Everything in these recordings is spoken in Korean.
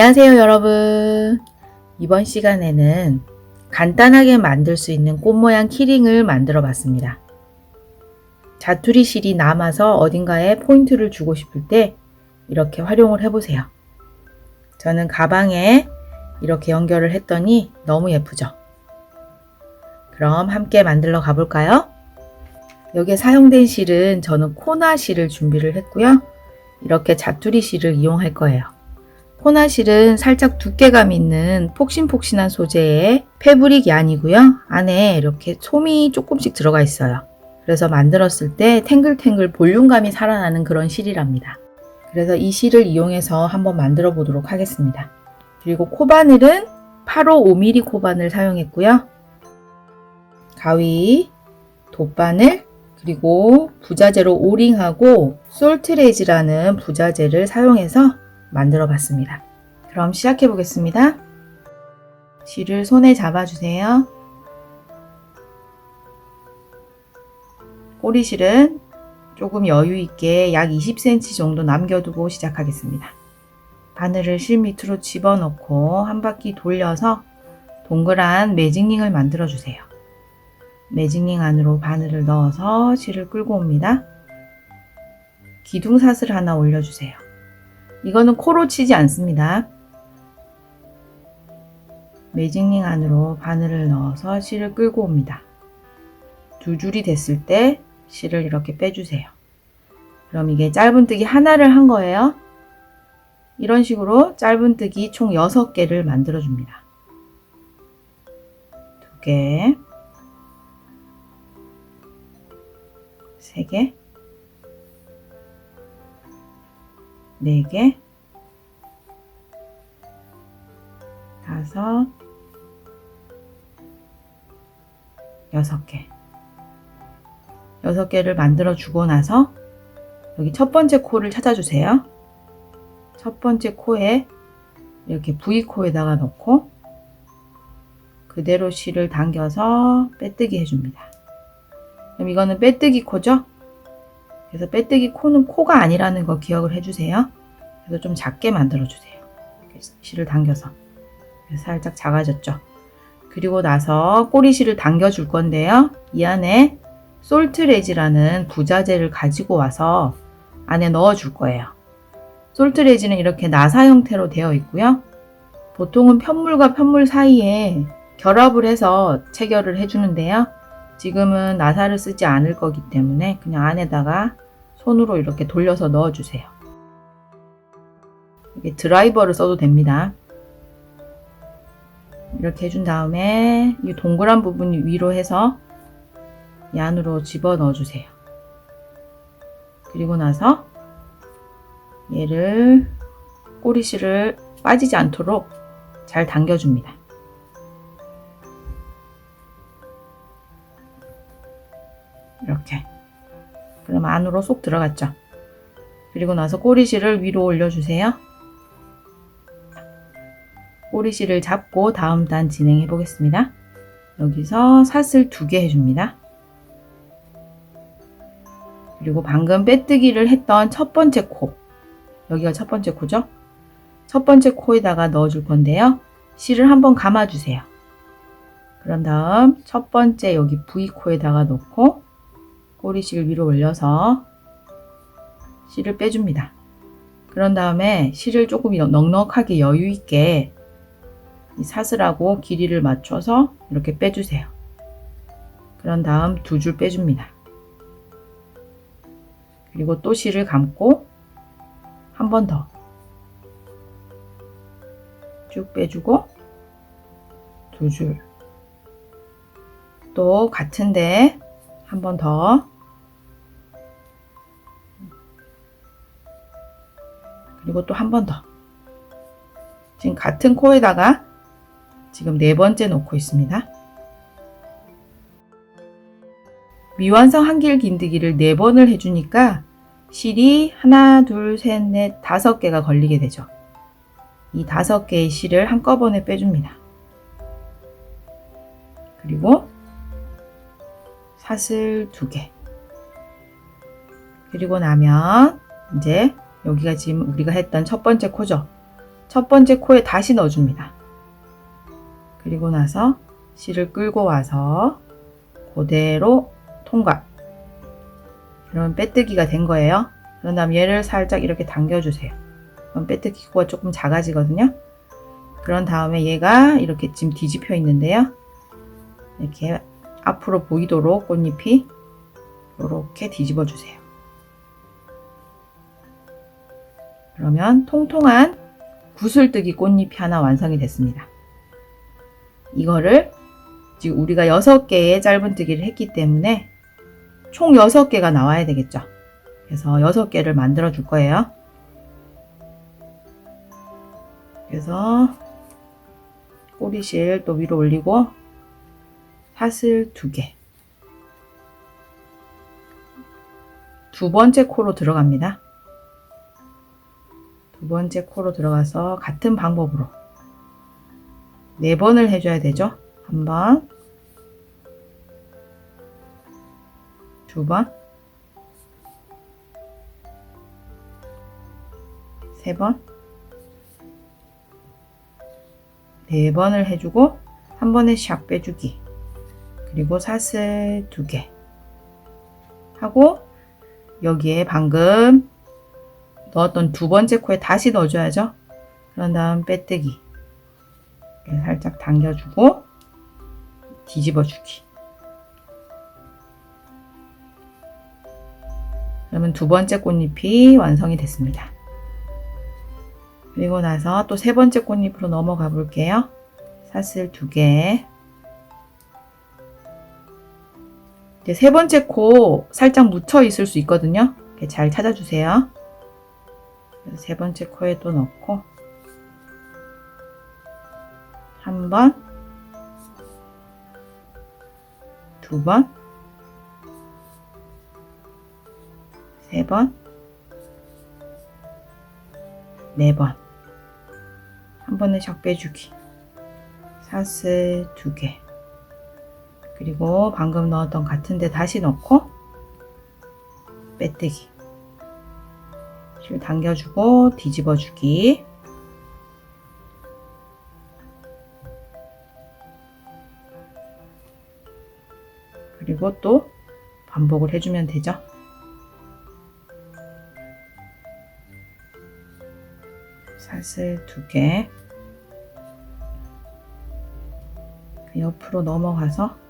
안녕하세요, 여러분. 이번 시간에는 간단하게 만들 수 있는 꽃 모양 키링을 만들어 봤습니다. 자투리 실이 남아서 어딘가에 포인트를 주고 싶을 때 이렇게 활용을 해보세요. 저는 가방에 이렇게 연결을 했더니 너무 예쁘죠? 그럼 함께 만들러 가볼까요? 여기에 사용된 실은 저는 코나 실을 준비를 했고요. 이렇게 자투리 실을 이용할 거예요. 코나 실은 살짝 두께감 있는 폭신폭신한 소재의 패브릭 얀이고요. 안에 이렇게 솜이 조금씩 들어가 있어요. 그래서 만들었을 때 탱글탱글 볼륨감이 살아나는 그런 실이랍니다. 그래서 이 실을 이용해서 한번 만들어 보도록 하겠습니다. 그리고 코바늘은 8호 5mm 코바늘 사용했고요. 가위, 돗바늘, 그리고 부자재로 오링하고 솔트레이즈라는 부자재를 사용해서 만들어 봤습니다. 그럼 시작해 보겠습니다. 실을 손에 잡아주세요. 꼬리실은 조금 여유 있게 약 20cm 정도 남겨두고 시작하겠습니다. 바늘을 실 밑으로 집어넣고 한 바퀴 돌려서 동그란 매직링을 만들어 주세요. 매직링 안으로 바늘을 넣어서 실을 끌고 옵니다. 기둥 사슬 하나 올려주세요. 이거는 코로 치지 않습니다. 매직링 안으로 바늘을 넣어서 실을 끌고 옵니다. 두 줄이 됐을 때 실을 이렇게 빼주세요. 그럼 이게 짧은뜨기 하나를 한 거예요. 이런 식으로 짧은뜨기 총 6개를 만들어 줍니다. 두 개, 세 개, 네 개, 다섯, 여섯 개. 여섯 개를 만들어 주고 나서 여기 첫 번째 코를 찾아주세요. 첫 번째 코에 이렇게 V코에다가 넣고 그대로 실을 당겨서 빼뜨기 해줍니다. 그럼 이거는 빼뜨기 코죠? 그래서 빼뜨기 코는 코가 아니라는 거 기억을 해주세요. 그래서 좀 작게 만들어주세요. 실을 당겨서. 살짝 작아졌죠? 그리고 나서 꼬리실을 당겨줄 건데요. 이 안에 솔트레지라는 부자재를 가지고 와서 안에 넣어줄 거예요. 솔트레지는 이렇게 나사 형태로 되어 있고요. 보통은 편물과 편물 사이에 결합을 해서 체결을 해주는데요. 지금은 나사를 쓰지 않을 거기 때문에 그냥 안에다가 손으로 이렇게 돌려서 넣어주세요. 이게 드라이버를 써도 됩니다. 이렇게 해준 다음에 이 동그란 부분 위로 해서 이 안으로 집어 넣어주세요. 그리고 나서 얘를 꼬리실을 빠지지 않도록 잘 당겨줍니다. 이렇게. 그럼 안으로 쏙 들어갔죠. 그리고 나서 꼬리실을 위로 올려주세요. 꼬리실을 잡고 다음 단 진행해 보겠습니다. 여기서 사슬 두개 해줍니다. 그리고 방금 빼뜨기를 했던 첫 번째 코. 여기가 첫 번째 코죠? 첫 번째 코에다가 넣어줄 건데요. 실을 한번 감아주세요. 그런 다음 첫 번째 여기 V코에다가 넣고 꼬리실 위로 올려서 실을 빼줍니다. 그런 다음에 실을 조금 넉넉하게 여유 있게 이 사슬하고 길이를 맞춰서 이렇게 빼주세요. 그런 다음 두 줄 빼줍니다. 그리고 또 실을 감고 한 번 더 쭉 빼주고 두 줄 또 같은데 한 번 더 그리고 또 한 번 더 지금 같은 코에다가 지금 네 번째 놓고 있습니다. 미완성 한길 긴드기를 네 번을 해주니까 실이 하나, 둘, 셋, 넷, 다섯 개가 걸리게 되죠. 이 다섯 개의 실을 한꺼번에 빼줍니다. 그리고 사슬 두 개. 그리고 나면 이제 여기가 지금 우리가 했던 첫 번째 코죠. 첫 번째 코에 다시 넣어줍니다. 그리고 나서 실을 끌고 와서 그대로 통과. 그럼 빼뜨기가 된 거예요. 그런 다음 얘를 살짝 이렇게 당겨주세요. 그럼 빼뜨기 코가 조금 작아지거든요. 그런 다음에 얘가 이렇게 지금 뒤집혀 있는데요. 이렇게 앞으로 보이도록 꽃잎이 이렇게 뒤집어 주세요. 그러면 통통한 구슬뜨기 꽃잎이 하나 완성이 됐습니다. 이거를 지금 우리가 6개의 짧은뜨기를 했기 때문에 총 6개가 나와야 되겠죠. 그래서 6개를 만들어 줄 거예요. 그래서 꼬리실 또 위로 올리고 사슬 2개 두 번째 코로 들어갑니다. 두 번째 코로 들어가서 같은 방법으로 네 번을 해줘야 되죠. 한 번, 두 번, 세 번, 네 번을 해주고 한 번에 샥 빼주기 그리고 사슬 두 개 하고 여기에 방금 넣었던 두 번째 코에 다시 넣어줘야죠. 그런 다음 빼뜨기 살짝 당겨주고 뒤집어주기 그러면 두 번째 꽃잎이 완성이 됐습니다. 그리고 나서 또 세 번째 꽃잎으로 넘어가 볼게요. 사슬 두 개. 이제 세 번째 코 살짝 묻혀 있을 수 있거든요. 잘 찾아주세요. 세 번째 코에 또 넣고 한 번, 두 번, 세 번, 네 번. 한 번에 샥 빼주기. 사슬 두 개. 그리고 방금 넣었던 같은데 다시 넣고 빼뜨기. 실 당겨주고 뒤집어주기. 그리고 또 반복을 해주면 되죠. 사슬 두 개. 그 옆으로 넘어가서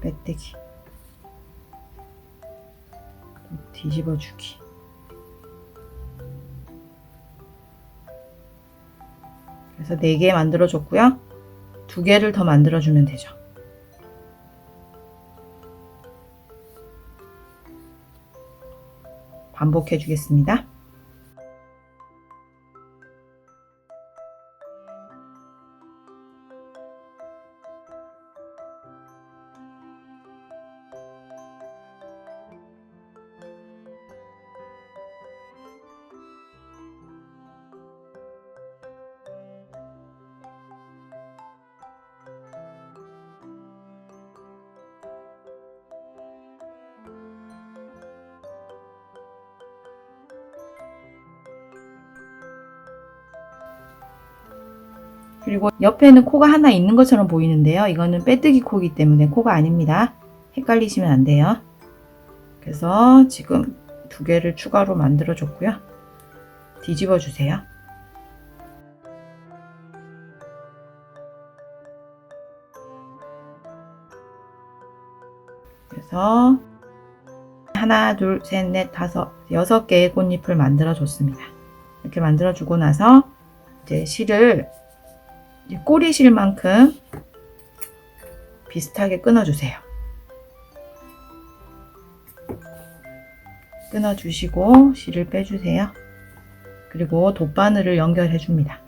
빼뜨기. 뒤집어 주기. 그래서 4개 만들어 줬고요. 2개를 더 만들어 주면 되죠. 반복해 주겠습니다 그리고 옆에는 코가 하나 있는 것처럼 보이는데요. 이거는 빼뜨기 코이기 때문에 코가 아닙니다. 헷갈리시면 안 돼요. 그래서 지금 두 개를 추가로 만들어 줬고요. 뒤집어 주세요. 그래서 하나, 둘, 셋, 넷, 다섯, 여섯 개의 꽃잎을 만들어 줬습니다. 이렇게 만들어 주고 나서 이제 실을 꼬리 실 만큼 비슷하게 끊어주세요. 끊어주시고 실을 빼주세요. 그리고 돗바늘을 연결해 줍니다.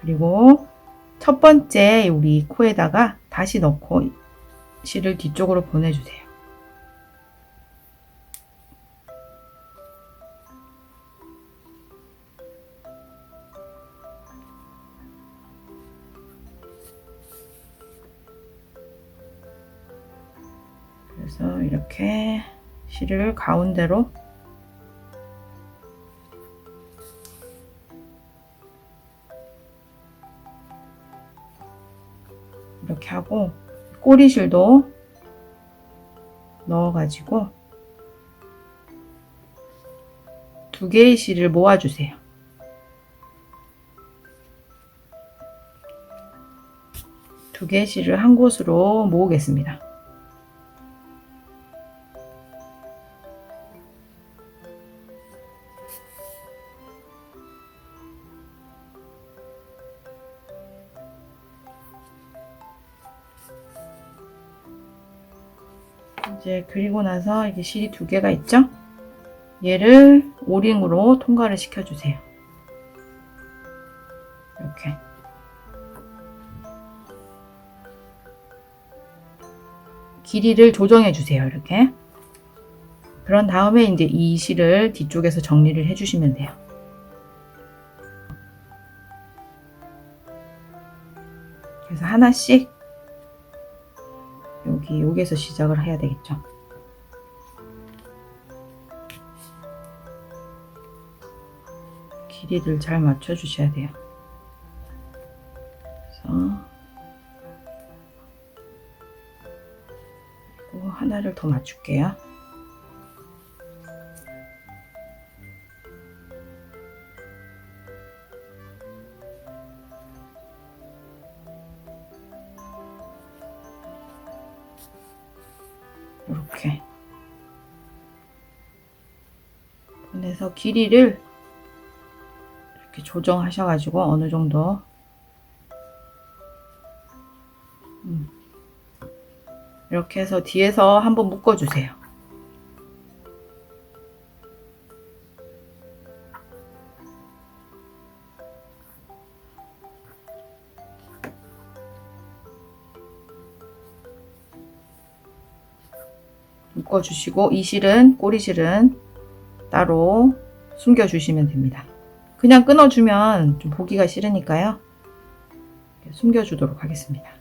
그리고 첫 번째 우리 코에다가 다시 넣고 실을 뒤쪽으로 보내주세요. 실을 가운데로 이렇게 하고 꼬리실도 넣어가지고 두 개의 실을 모아주세요. 두 개의 실을 한 곳으로 모으겠습니다. 이제 그리고 나서 이게 실이 두 개가 있죠? 얘를 오링으로 통과를 시켜주세요. 이렇게. 길이를 조정해 주세요. 이렇게. 그런 다음에 이제 이 실을 뒤쪽에서 정리를 해주시면 돼요. 그래서 하나씩 여기 여기에서 시작을 해야 되겠죠. 길이를 잘 맞춰 주셔야 돼요. 그래서 하나를 더 맞출게요. 길이를 이렇게 조정하셔가지고 어느 정도 음. 이렇게 해서 뒤에서 한번 묶어주세요. 묶어주시고 이 실은 꼬리실은 따로 숨겨주시면 됩니다. 그냥 끊어주면 좀 보기가 싫으니까요. 숨겨주도록 하겠습니다.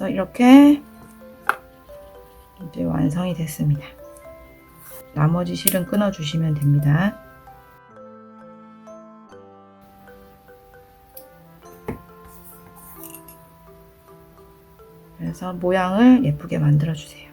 그래서 이렇게 이제 완성이 됐습니다. 나머지 실은 끊어주시면 됩니다. 그래서 모양을 예쁘게 만들어 주세요.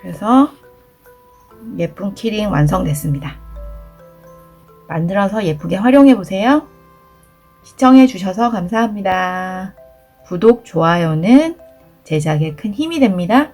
그래서 예쁜 키링 완성됐습니다. 만들어서 예쁘게 활용해 보세요. 시청해 주셔서 감사합니다. 구독, 좋아요는 제작에 큰 힘이 됩니다.